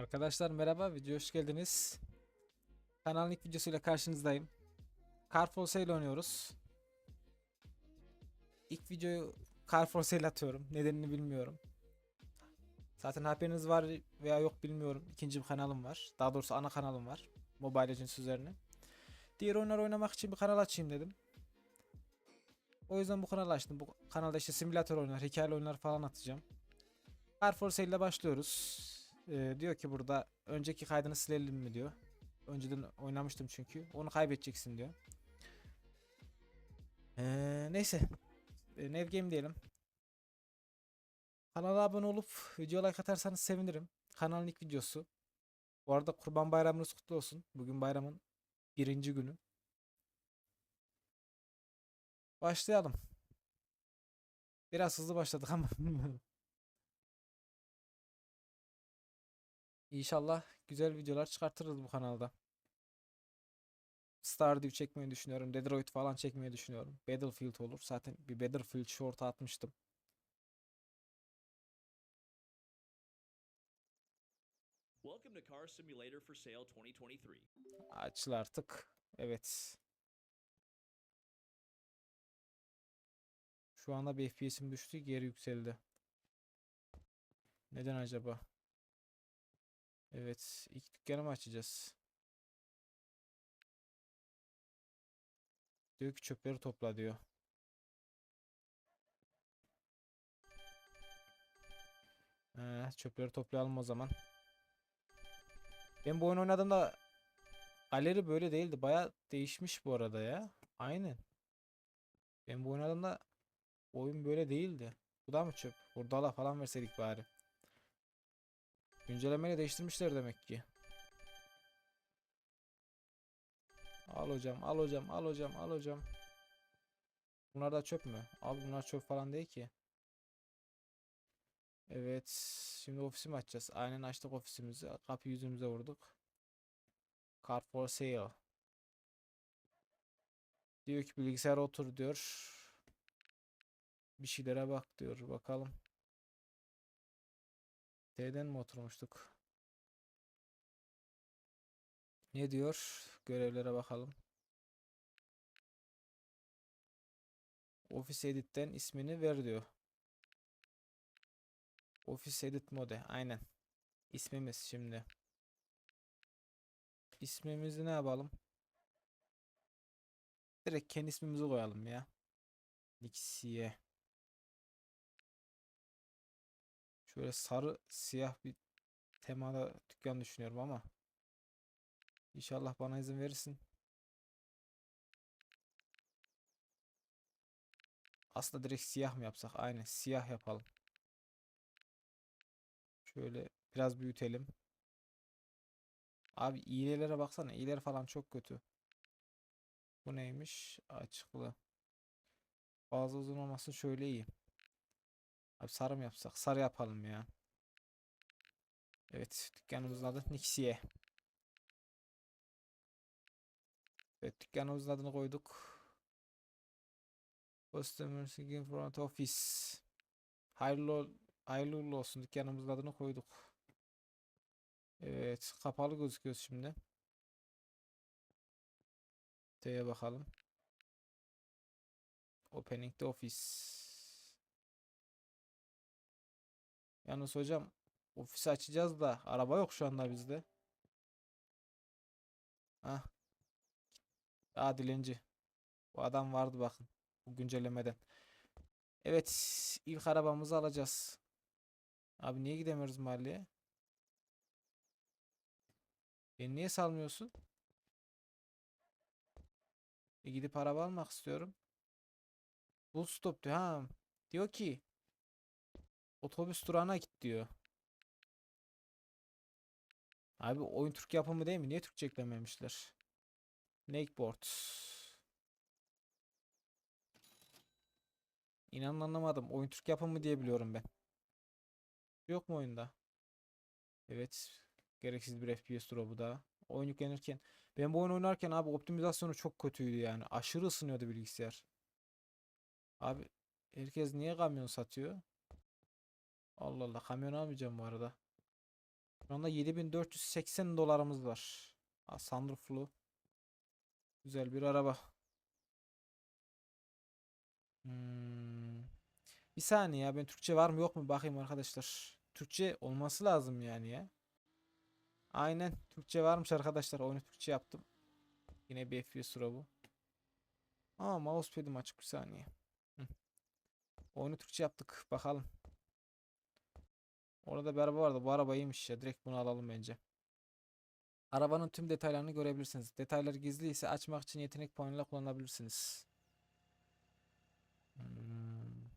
Arkadaşlar merhaba, video hoş geldiniz. Kanalın ilk videosuyla karşınızdayım. Carforce ile oynuyoruz. İlk videoyu Carforce ile atıyorum. Nedenini bilmiyorum. Zaten haberiniz var veya yok bilmiyorum. İkinci bir kanalım var. Daha doğrusu ana kanalım var. Mobile Legends üzerine. Diğer oyunlar oynamak için bir kanal açayım dedim. O yüzden bu kanalı açtım. Bu kanalda işte simülatör oyunlar, hikayeli oyunlar falan atacağım. Carforce ile başlıyoruz. Ee, diyor ki burada önceki kaydını silelim mi diyor. Önceden oynamıştım çünkü. Onu kaybedeceksin diyor. Ee, neyse. Ee, Nev Game diyelim. Kanala abone olup video like atarsanız sevinirim. Kanalın ilk videosu. Bu arada Kurban Bayramınız kutlu olsun. Bugün bayramın birinci günü. Başlayalım. Biraz hızlı başladık ama İnşallah güzel videolar çıkartırız bu kanalda. Stardew çekmeyi düşünüyorum. Detroit falan çekmeyi düşünüyorum. Battlefield olur. Zaten bir Battlefield short atmıştım. Welcome to Car Simulator for Sale 2023. Açıl artık. Evet. Şu anda bir FPS'im düştü. Geri yükseldi. Neden acaba? Evet. ilk dükkanı mı açacağız? Diyor ki çöpleri topla diyor. Ee, çöpleri toplayalım o zaman. Ben bu oyun oynadığımda galeri böyle değildi. Baya değişmiş bu arada ya. Aynen. Ben bu oynadığımda oyun böyle değildi. Bu da mı çöp? Hurdala falan verseydik bari. Güncellemeyle değiştirmişler demek ki. Al hocam, al hocam, al hocam, al hocam. Bunlar da çöp mü? Abi bunlar çöp falan değil ki. Evet, şimdi ofisimi açacağız. Aynen açtık ofisimizi. Kapı yüzümüze vurduk. Card for sale. Diyor ki bilgisayara otur diyor. Bir şeylere bak diyor. Bakalım. T'den mi oturmuştuk? Ne diyor? Görevlere bakalım. Office Edit'ten ismini ver diyor. Office Edit Mode. Aynen. İsmimiz şimdi. İsmimizi ne yapalım? Direkt kendi ismimizi koyalım ya. Nixiye. Şöyle sarı siyah bir temada dükkan düşünüyorum ama. İnşallah bana izin verirsin. Aslında direkt siyah mı yapsak? Aynen siyah yapalım. Şöyle biraz büyütelim. Abi iğnelere baksana. İğneler falan çok kötü. Bu neymiş? Açıklı. Fazla uzun olmasın şöyle iyi. Abi sarı mı yapsak? Sarı yapalım ya. Evet dükkanımızın adı Nixiye. Evet dükkanımızın adını koyduk. Customers in front office. Hayırlı, ol- hayırlı uğurlu olsun dükkanımızın adını koyduk. Evet kapalı gözüküyoruz şimdi. T'ye bakalım. Opening the office. Yalnız hocam ofisi açacağız da araba yok şu anda bizde. Hah. Aa dilenci. Bu adam vardı bakın. Bu güncellemeden. Evet ilk arabamızı alacağız. Abi niye gidemiyoruz mahalleye? Beni niye salmıyorsun? E gidip araba almak istiyorum. Full stop diyor. Ha. Diyor ki otobüs durağına git diyor. Abi oyun Türk yapımı değil mi? Niye Türkçe eklememişler? Nakeboard. İnanın anlamadım. Oyun Türk yapımı diye biliyorum ben. Yok mu oyunda? Evet. Gereksiz bir FPS drop'u da. Oyun yüklenirken. Ben bu oyun oynarken abi optimizasyonu çok kötüydü yani. Aşırı ısınıyordu bilgisayar. Abi herkes niye kamyon satıyor? Allah Allah kamyon almayacağım bu arada. Şu anda 7480 dolarımız var. Aa, sunrooflu. Güzel bir araba. Hmm. Bir saniye ya ben Türkçe var mı yok mu bakayım arkadaşlar. Türkçe olması lazım yani ya. Aynen Türkçe varmış arkadaşlar. Oyunu Türkçe yaptım. Yine bir FPS sıra bu. Aa mousepad'im açık bir saniye. Hı. Oyunu Türkçe yaptık. Bakalım. Orada bir araba vardı. Bu araba iyiymiş ya. Direkt bunu alalım bence. Arabanın tüm detaylarını görebilirsiniz. Detaylar gizli ise açmak için yetenek puanıyla kullanabilirsiniz. Hmm.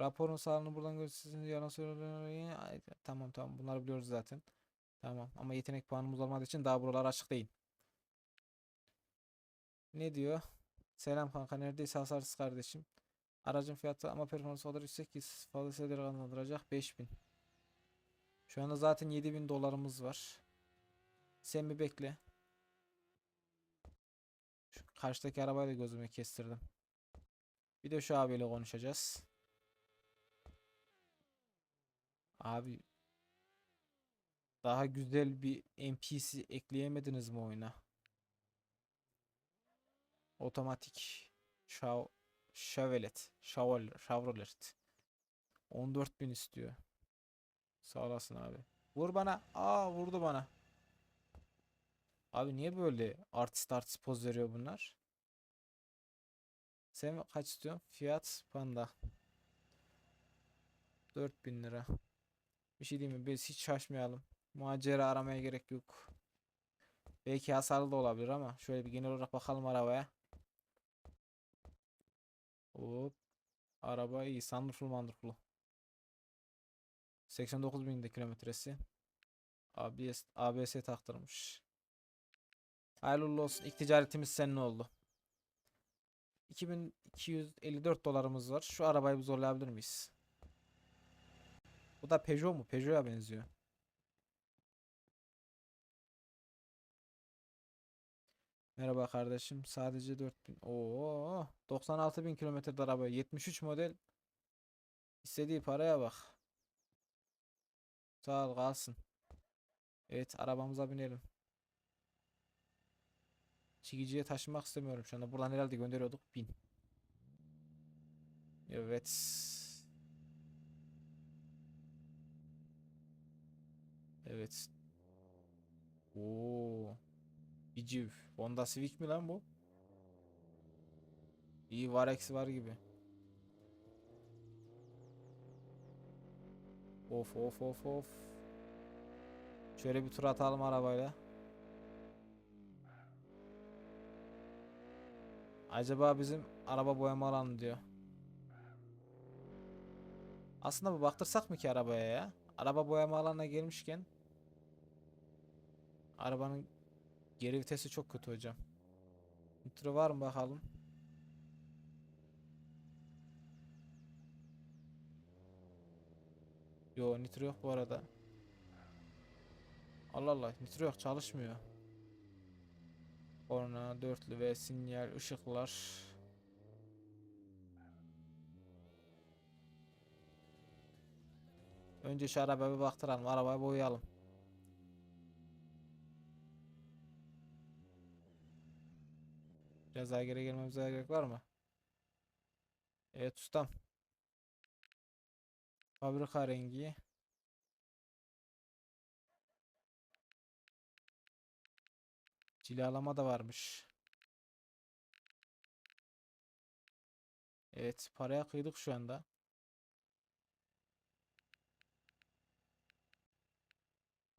Raporun sağlığını buradan görürsünüz. Yalan söylüyor. Ay, Tamam tamam bunları biliyoruz zaten. Tamam ama yetenek puanımız olmadığı için daha buralar açık değil. Ne diyor? Selam kanka neredeyse hasarsız kardeşim. Aracın fiyatı ama performansı kadar yüksek ki fazla şeyleri kazandıracak 5000. Şu anda zaten 7000 dolarımız var. Sen bir bekle. Şu karşıdaki arabayla gözüme kestirdim. Bir de şu abiyle konuşacağız. Abi daha güzel bir NPC ekleyemediniz mi oyuna? Otomatik Shaw Chevrolet Chevrolet Chevrolet 14.000 istiyor. Sağ olasın abi. Vur bana. Aa vurdu bana. Abi niye böyle artist artist poz veriyor bunlar? Sen kaç istiyorsun? Fiyat panda. 4000 lira. Bir şey diyeyim mi? Biz hiç şaşmayalım. Macera aramaya gerek yok. Belki hasarlı da olabilir ama şöyle bir genel olarak bakalım arabaya. Hop. Araba iyi. Sunrooflu mandrooflu. 89 bin de kilometresi. ABS, ABS taktırmış. Hayırlı olsun. İlk ticaretimiz seninle oldu. 2254 dolarımız var. Şu arabayı bir zorlayabilir miyiz? Bu da Peugeot mu? Peugeot'a benziyor. Merhaba kardeşim. Sadece 4000. Oo, 96 bin kilometrede araba. 73 model. İstediği paraya bak. Sağ ol kalsın. Evet arabamıza binelim. Çekiciye taşımak istemiyorum şu anda. Buradan herhalde gönderiyorduk. Bin. Evet. Evet. Oo. Bir civ. Honda Civic mi lan bu? İyi var eksi var gibi. Of of of of. Şöyle bir tur atalım arabayla. Acaba bizim araba boyama alanı diyor. Aslında bu baktırsak mı ki arabaya ya? Araba boyama alanına gelmişken arabanın geri vitesi çok kötü hocam. Nitro var mı bakalım? Yo nitro yok bu arada. Allah Allah nitro yok çalışmıyor. Korna, dörtlü ve sinyal, ışıklar. Önce şu arabaya baktıralım. Arabayı boyayalım. Biraz daha geri gelmemize gerek var mı? Evet ustam. Fabrika rengi. Cilalama da varmış. Evet, paraya kıydık şu anda.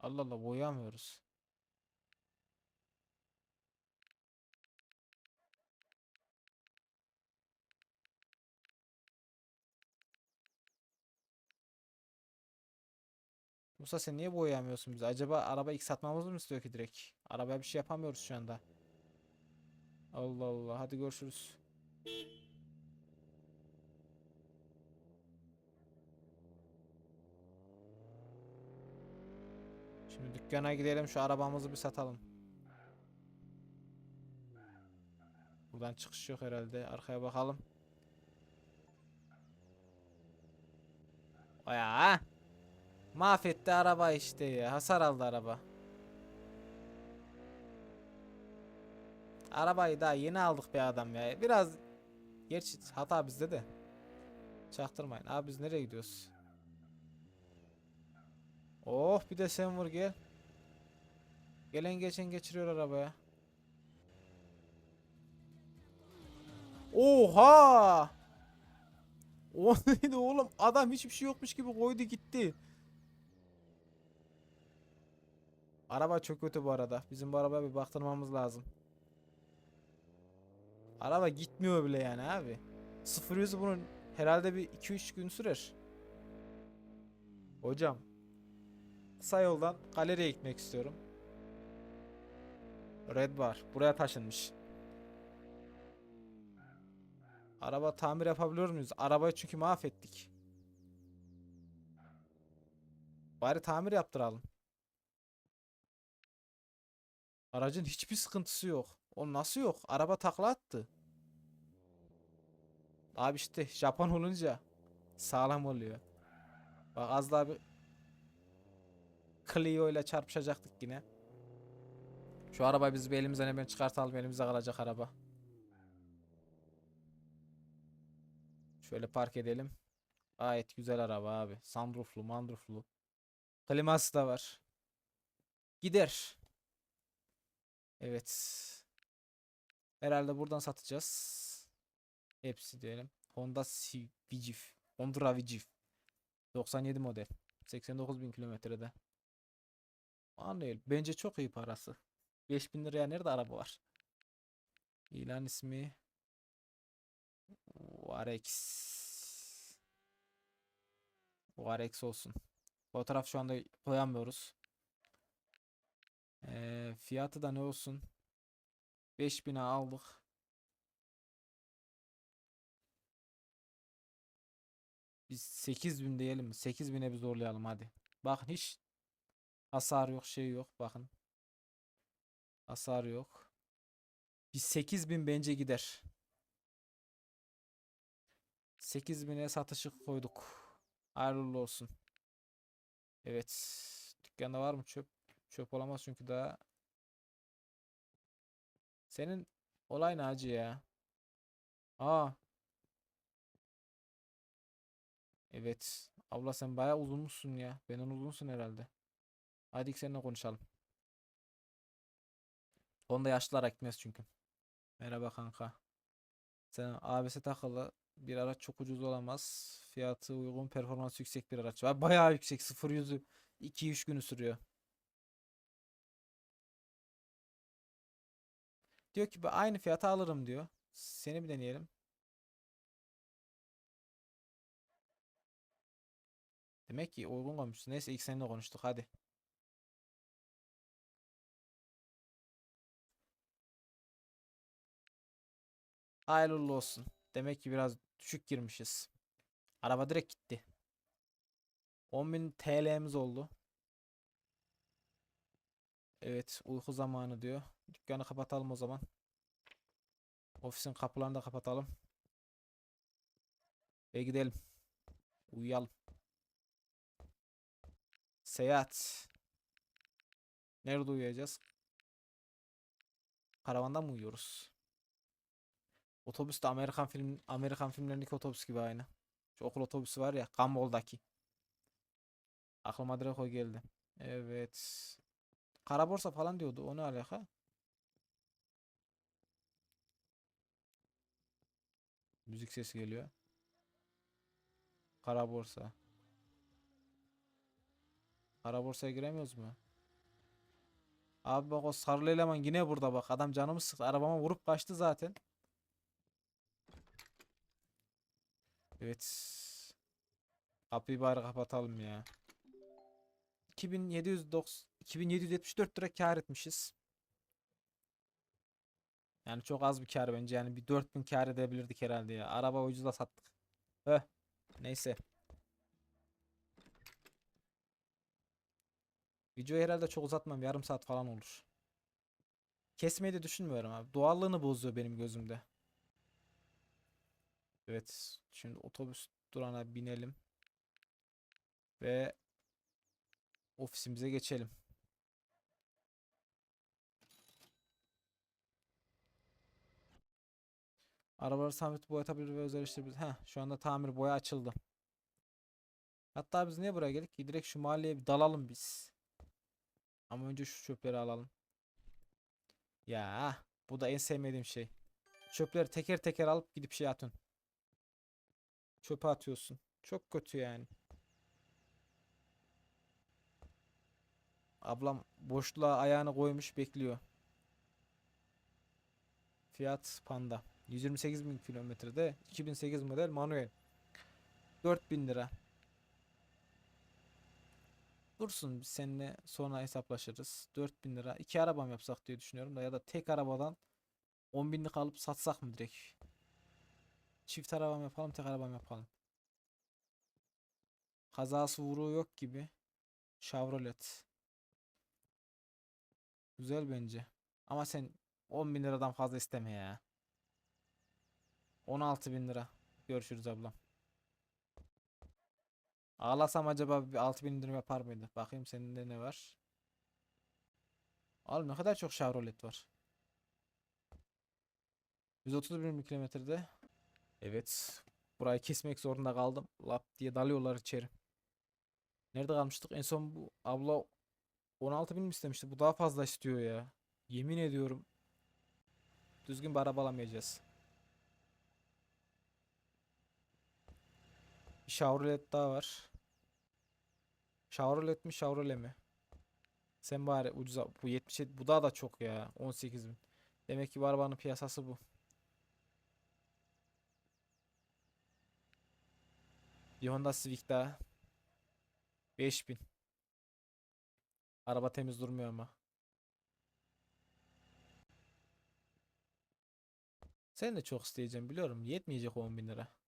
Allah Allah boyamıyoruz. Musa sen niye boyayamıyorsun bizi? Acaba araba ilk satmamız mı istiyor ki direkt? Arabaya bir şey yapamıyoruz şu anda. Allah Allah. Hadi görüşürüz. Şimdi dükkana gidelim şu arabamızı bir satalım. Buradan çıkış yok herhalde. Arkaya bakalım. Ya. Mahvetti araba işte ya. Hasar aldı araba. Arabayı daha yeni aldık be adam ya. Biraz Gerçi hata bizde de. Çaktırmayın. Abi biz nereye gidiyoruz? Oh bir de sen vur gel. Gelen geçen geçiriyor arabaya. Oha! O neydi oğlum? Adam hiçbir şey yokmuş gibi koydu gitti. Araba çok kötü bu arada. Bizim bu arabaya bir baktırmamız lazım. Araba gitmiyor bile yani abi. Sıfır yüzü bunun herhalde bir 2-3 gün sürer. Hocam. Kısa yoldan galeriye gitmek istiyorum. Red Bar. Buraya taşınmış. Araba tamir yapabiliyor muyuz? Arabayı çünkü mahvettik. Bari tamir yaptıralım. Aracın hiçbir sıkıntısı yok. O nasıl yok? Araba takla attı. Abi işte Japon olunca sağlam oluyor. Bak az daha bir Clio ile çarpışacaktık yine. Şu arabayı biz bir elimizden hemen çıkartalım. Elimize kalacak araba. Şöyle park edelim. Gayet güzel araba abi. Sunrooflu, mandrooflu. Kliması da var. Gider. Evet. Herhalde buradan satacağız. Hepsi diyelim. Honda Civicif. Honda Vicif. 97 model. 89 bin kilometrede. Anlayıl. Bence çok iyi parası. 5000 liraya nerede araba var? İlan ismi Varex. Varex olsun. Fotoğraf şu anda koyamıyoruz. Ee, fiyatı da ne olsun? 5000'e aldık. Biz 8000 diyelim mi? 8000'e bir zorlayalım hadi. Bakın hiç hasar yok, şey yok. Bakın. Hasar yok. Biz 8000 bence gider. 8000'e satışı koyduk. Hayırlı olsun. Evet. Dükkanda var mı çöp? Çöp olamaz çünkü daha. Senin olay ne hacı ya? Aa. Evet. Abla sen bayağı uzunmuşsun ya. Benden uzunsun herhalde. Hadi ilk seninle konuşalım. Onda yaşlılara gitmez çünkü. Merhaba kanka. Sen abisi takılı bir araç çok ucuz olamaz. Fiyatı uygun, performans yüksek bir araç. Ba- Bayağı yüksek. 0 yüzü 2-3 günü sürüyor. Diyor ki "Ben aynı fiyata alırım diyor. Seni bir deneyelim. Demek ki uygun konmuşsun. Neyse ilk seninle konuştuk hadi. Hayırlı olsun. Demek ki biraz düşük girmişiz. Araba direkt gitti. 10.000 TL'miz oldu. Evet uyku zamanı diyor. Dükkanı kapatalım o zaman. Ofisin kapılarını da kapatalım. Ve gidelim. Uyuyalım. Seyahat. Nerede uyuyacağız? Karavanda mı uyuyoruz? Otobüs de Amerikan film Amerikan filmlerindeki otobüs gibi aynı. Şu okul otobüsü var ya, Gumball'daki. Aklıma direkt o geldi. Evet. Kara borsa falan diyordu. O ne alaka? Müzik sesi geliyor. Kara borsa. Kara borsaya giremiyoruz mu? Abi bak o sarılı eleman yine burada bak. Adam canımı sıktı. Arabama vurup kaçtı zaten. Evet. Kapıyı bari kapatalım ya. 2790 2774 lira kar etmişiz. Yani çok az bir kar bence. Yani bir 4000 kar edebilirdik herhalde ya. Araba ucuza sattık. Heh. Neyse. Videoyu herhalde çok uzatmam. Yarım saat falan olur. Kesmeyi de düşünmüyorum abi. Doğallığını bozuyor benim gözümde. Evet. Şimdi otobüs durağına binelim. Ve ofisimize geçelim. Arabaları sabit boyatabilir ve özelleştirebilir. Heh, şu anda tamir boya açıldı. Hatta biz niye buraya geldik ki? Direkt şu mahalleye bir dalalım biz. Ama önce şu çöpleri alalım. Ya bu da en sevmediğim şey. Çöpleri teker teker alıp gidip şey atıyorsun. Çöpe atıyorsun. Çok kötü yani. Ablam boşluğa ayağını koymuş bekliyor. Fiat Panda. 128 bin kilometrede 2008 model manuel. 4000 lira. Dursun biz seninle sonra hesaplaşırız. 4000 lira. İki arabam yapsak diye düşünüyorum da ya da tek arabadan 10 binlik alıp satsak mı direkt? Çift arabam yapalım, tek arabam yapalım. Kazası vuruğu yok gibi. Chevrolet. Güzel bence. Ama sen 10 bin liradan fazla isteme ya. 16 bin lira. Görüşürüz ablam. Ağlasam acaba bir 6 bin indirim yapar mıydı? Bakayım senin ne var? Oğlum ne kadar çok Chevrolet var. 131 kilometrede. Evet. Burayı kesmek zorunda kaldım. Lap diye dalıyorlar içeri. Nerede kalmıştık? En son bu abla 16 bin mi istemişti? Bu daha fazla istiyor ya. Yemin ediyorum. Düzgün bir araba alamayacağız. Chevrolet daha var. Chevrolet mi Chevrolet mi? Sen bari ucuza bu 77 bu daha da çok ya 18 bin. Demek ki bu piyasası bu. Bir Honda Civic daha. 5000. Araba temiz durmuyor ama. Sen de çok isteyeceğim biliyorum. Yetmeyecek 10 bin lira.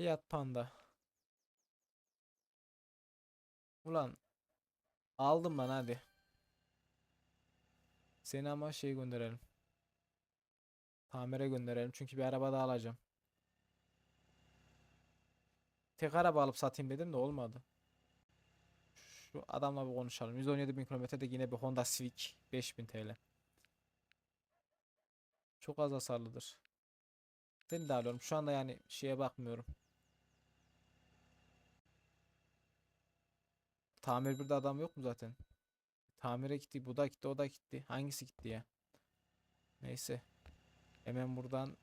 Fiat Panda. Ulan aldım ben hadi. Seni ama şey gönderelim. Tamire gönderelim çünkü bir araba daha alacağım. Tek araba alıp satayım dedim de olmadı. Şu adamla bir konuşalım. 117 bin kilometrede yine bir Honda Civic 5000 TL. Çok az hasarlıdır. Seni de alıyorum. Şu anda yani şeye bakmıyorum. Tamir bir de adam yok mu zaten? Tamire gitti, bu da gitti, o da gitti. Hangisi gitti ya? Neyse. Hemen buradan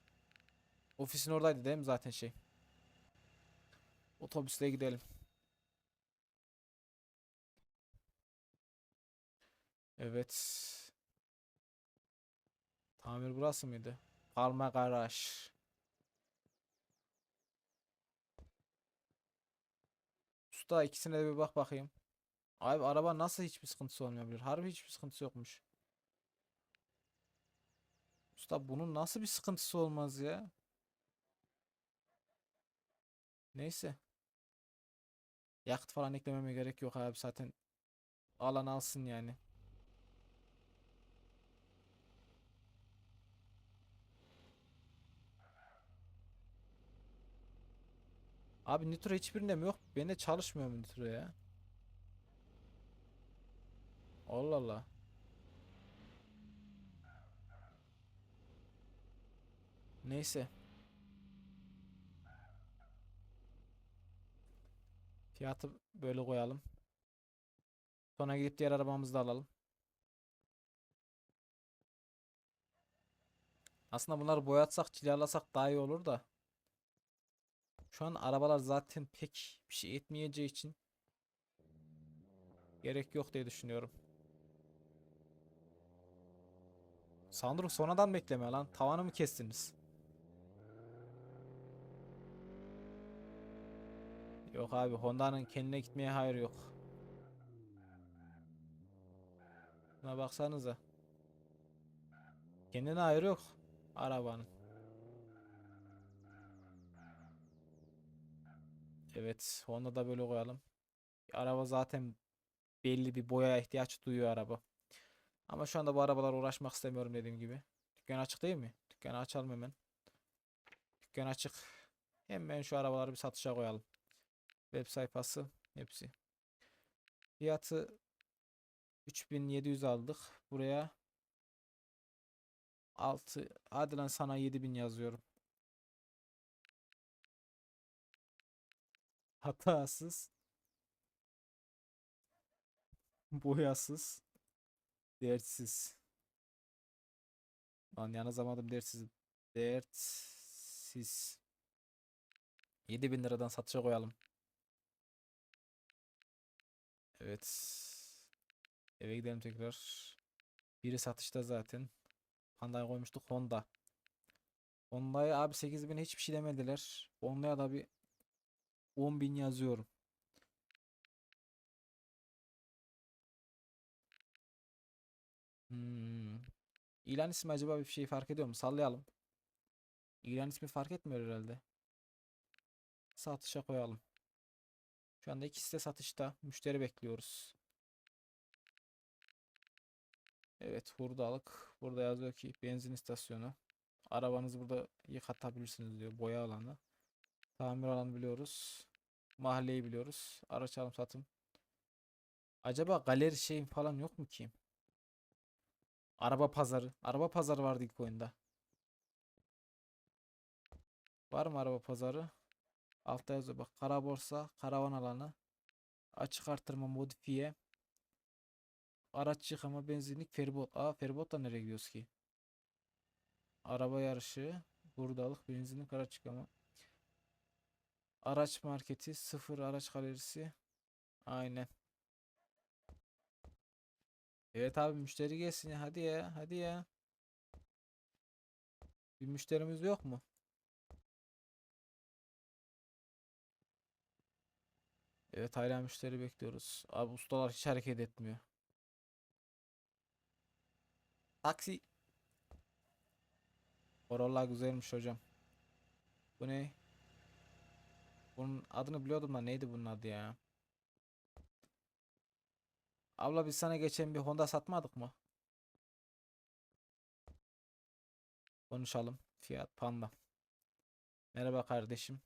ofisin oradaydı değil mi zaten şey? Otobüsle gidelim. Evet. Tamir burası mıydı? Palma Garaj. Usta ikisine de bir bak bakayım. Abi araba nasıl hiçbir sıkıntısı olmayabilir? Harbi hiçbir sıkıntısı yokmuş. Usta bunun nasıl bir sıkıntısı olmaz ya? Neyse. Yakıt falan eklememe gerek yok abi zaten. Alan alsın yani. Abi nitro hiçbirinde mi yok? Bende çalışmıyor mu nitro ya? Allah Allah. Neyse. Fiyatı böyle koyalım. Sonra gidip diğer arabamızı da alalım. Aslında bunları boyatsak, cilalasak daha iyi olur da. Şu an arabalar zaten pek bir şey etmeyeceği için gerek yok diye düşünüyorum. Sandro sonradan bekleme lan. Tavanı mı kestiniz? Yok abi Honda'nın kendine gitmeye hayır yok. Buna baksanıza. Kendine hayır yok arabanın. Evet, Honda da böyle koyalım. Araba zaten belli bir boyaya ihtiyaç duyuyor araba. Ama şu anda bu arabalar uğraşmak istemiyorum dediğim gibi. Dükkan açık değil mi? Dükkanı açalım hemen. Dükkan açık. Hemen şu arabaları bir satışa koyalım. Web sayfası hepsi. Fiyatı 3700 aldık. Buraya 6 hadi lan sana 7000 yazıyorum. Hatasız. Boyasız. Dertsiz. Lan yazamadım dertsiz. Dertsiz. 7000 liradan satışa koyalım. Evet. Eve gidelim tekrar. Biri satışta zaten. Honda'ya koymuştuk Honda. Honda'ya abi 8000'e hiçbir şey demediler. Honda'ya da bir 10.000 yazıyorum. Hmm. İlan ismi acaba bir şey fark ediyor mu? Sallayalım. İlan ismi fark etmiyor herhalde. Satışa koyalım. Şu anda ikisi de satışta. Müşteri bekliyoruz. Evet hurdalık. Burada yazıyor ki benzin istasyonu. Arabanızı burada yıkatabilirsiniz diyor. Boya alanı. Tamir alanı biliyoruz. Mahalleyi biliyoruz. Araç alım satım. Acaba galeri şeyin falan yok mu ki? Araba pazarı. Araba pazarı vardı ilk oyunda. Var mı araba pazarı? Altta yazıyor bak. Kara borsa, karavan alanı. Açık artırma modifiye. Araç yıkama, benzinlik, feribot. Aa feribot da nereye gidiyoruz ki? Araba yarışı, buradalık, benzinlik, araç yıkama. Araç marketi, sıfır araç galerisi. Aynen. Evet abi müşteri gelsin ya. Hadi ya, hadi ya. Bir müşterimiz yok mu? Evet hala müşteri bekliyoruz. Abi ustalar hiç hareket etmiyor. Taksi. Corolla güzelmiş hocam. Bu ne? Bunun adını biliyordum da neydi bunun adı ya? Abla biz sana geçen bir Honda satmadık mı? Konuşalım. Fiyat Panda. Merhaba kardeşim.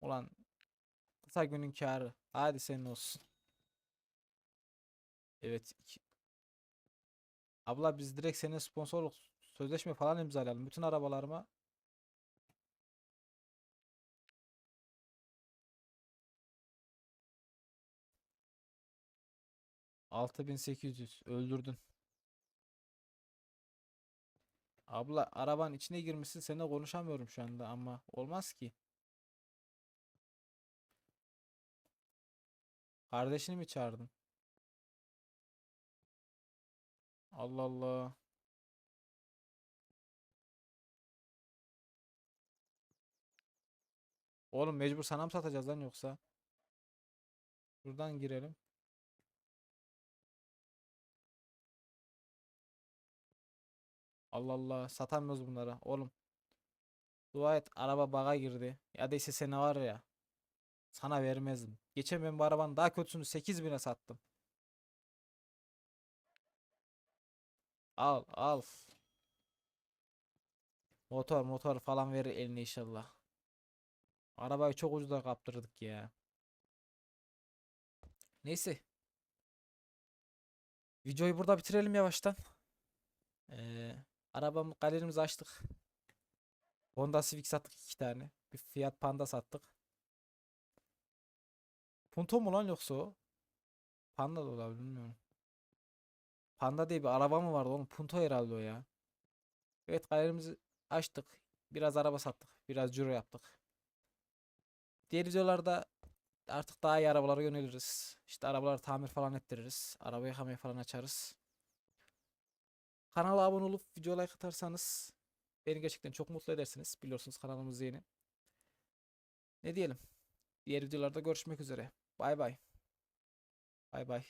Ulan kısa günün kârı. Hadi senin olsun. Evet. Abla biz direkt senin sponsorluk sözleşme falan imzalayalım. Bütün arabalarıma altı bin sekiz yüz öldürdün. Abla arabanın içine girmişsin seninle konuşamıyorum şu anda ama olmaz ki. Kardeşini mi çağırdın? Allah Allah. Oğlum mecbur sana mı satacağız lan yoksa? Buradan girelim. Allah Allah satamıyoruz bunlara oğlum. Dua et araba baga girdi. Ya da ise seni var ya. Sana vermezdim. Geçen ben bu arabanın daha kötüsünü 8000'e sattım. Al al. Motor motor falan verir eline inşallah. Arabayı çok ucuza kaptırdık ya. Neyse. Videoyu burada bitirelim yavaştan. Ee, arabamı galerimizi açtık. Honda Civic sattık iki tane. Bir Fiat Panda sattık. Punto mu lan yoksa o? Panda da olabilir bilmiyorum. Panda diye bir araba mı vardı oğlum? Punto herhalde o ya. Evet galerimizi açtık. Biraz araba sattık. Biraz ciro yaptık. Diğer videolarda artık daha iyi arabalara yöneliriz. İşte arabaları tamir falan ettiririz. Araba yıkamayı falan açarız. Kanala abone olup video like atarsanız beni gerçekten çok mutlu edersiniz. Biliyorsunuz kanalımız yeni. Ne diyelim? Diğer videolarda görüşmek üzere. Bay bay. Bay bay.